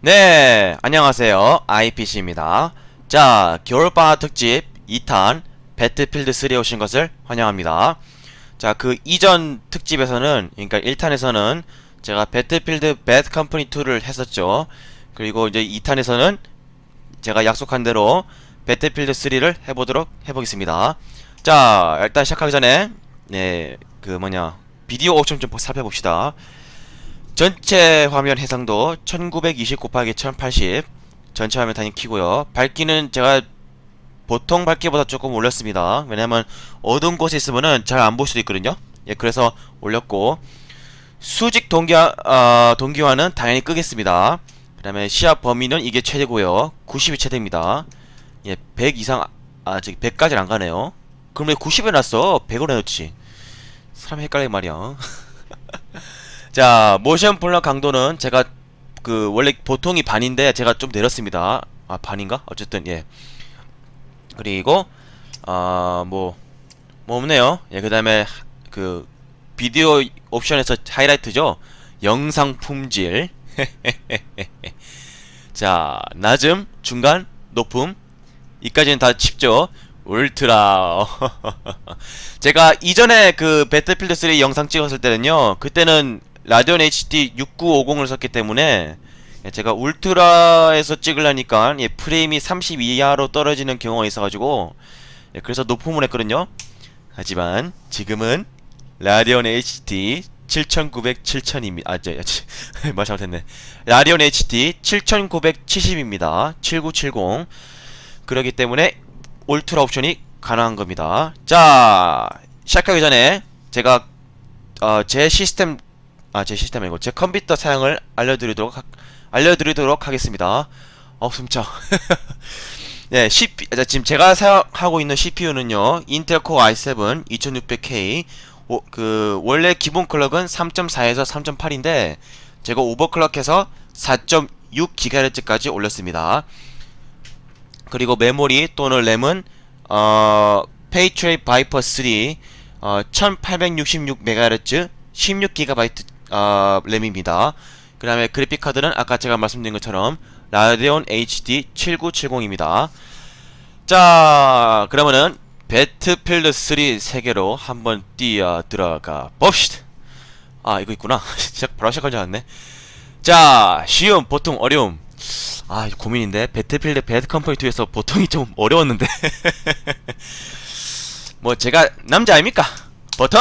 네, 안녕하세요. IPC입니다. 자, 겨울방학 특집 2탄 배틀필드 3에 오신 것을 환영합니다. 자, 그 이전 특집에서는, 그러니까 1탄에서는 제가 배틀필드 배드 컴퍼니 2를 했었죠. 그리고 이제 2탄에서는 제가 약속한 대로 배틀필드 3를 해보도록 해보겠습니다. 자, 일단 시작하기 전에, 네, 그 뭐냐, 비디오 옵션 좀 살펴봅시다. 전체 화면 해상도 1920 곱하기 1080 전체 화면 단위 키고요. 밝기는 제가 보통 밝기보다 조금 올렸습니다. 왜냐면 어두운 곳에 있으면은 잘 안 볼 수도 있거든요. 예 그래서 올렸고 수직 동기화 어, 동기화는 당연히 끄겠습니다. 그 다음에 시야 범위는 이게 최대고요. 90이 최대입니다. 예 100 이상 아 저기 100까지는 안 가네요. 그럼 왜 90에 놨어? 100으로 해놓지. 사람 헷갈리게 말이야 자 모션 블러 강도는 제가 그 원래 보통이 반인데 제가 좀 내렸습니다. 아 반인가? 어쨌든 예. 그리고 아뭐뭐 뭐 없네요. 예 그 다음에 그 비디오 옵션에서 하이라이트죠? 영상 품질. 자 낮음 중간 높음. 이까지는 다 쉽죠? 울트라. 제가 이전에 그 배틀필드 3 영상 찍었을 때는요 그때는 라디온 HD 6950을 썼기 때문에 예, 제가 울트라에서 찍으려니까 예, 프레임이 30 이하로 떨어지는 경우가 있어가지고 예, 그래서 높음을 했거든요. 하지만 지금은 라디온 HD 7900 7000입니다. 아저 말 잘못했네. 라디온 HD 7970입니다. 7970 그러기 때문에 울트라 옵션이 가능한 겁니다. 자 시작하기 전에 제가 어, 제 시스템 아 제 시스템 아니고 제 컴퓨터 사양을 알려드리도록 하, 알려드리도록 하겠습니다. 어 숨차. 네 CPU 자, 지금 제가 사용하고 있는 CPU는요 인텔 코어 i7 2600K 오, 그 원래 기본 클럭은 3.4에서 3.8인데 제가 오버클럭해서 4.6GHz까지 올렸습니다. 그리고 메모리 또는 램은 어 페이트레이 바이퍼 3 어 1866MHz 16GB 어 램입니다. 그 다음에 그래픽 카드는 아까 제가 말씀드린 것처럼 라데온 HD 7970입니다. 자, 그러면은 배트필드 3 세계로 한번 뛰어 들어가 봅시다. 아, 이거 있구나. 시작 바로 시작한 줄 알았네. 자, 쉬움, 보통, 어려움. 아, 고민인데. 배틀필드 배드 컴퍼니 2에서 보통이 좀 어려웠는데. 뭐 제가 남자 아닙니까? 보통.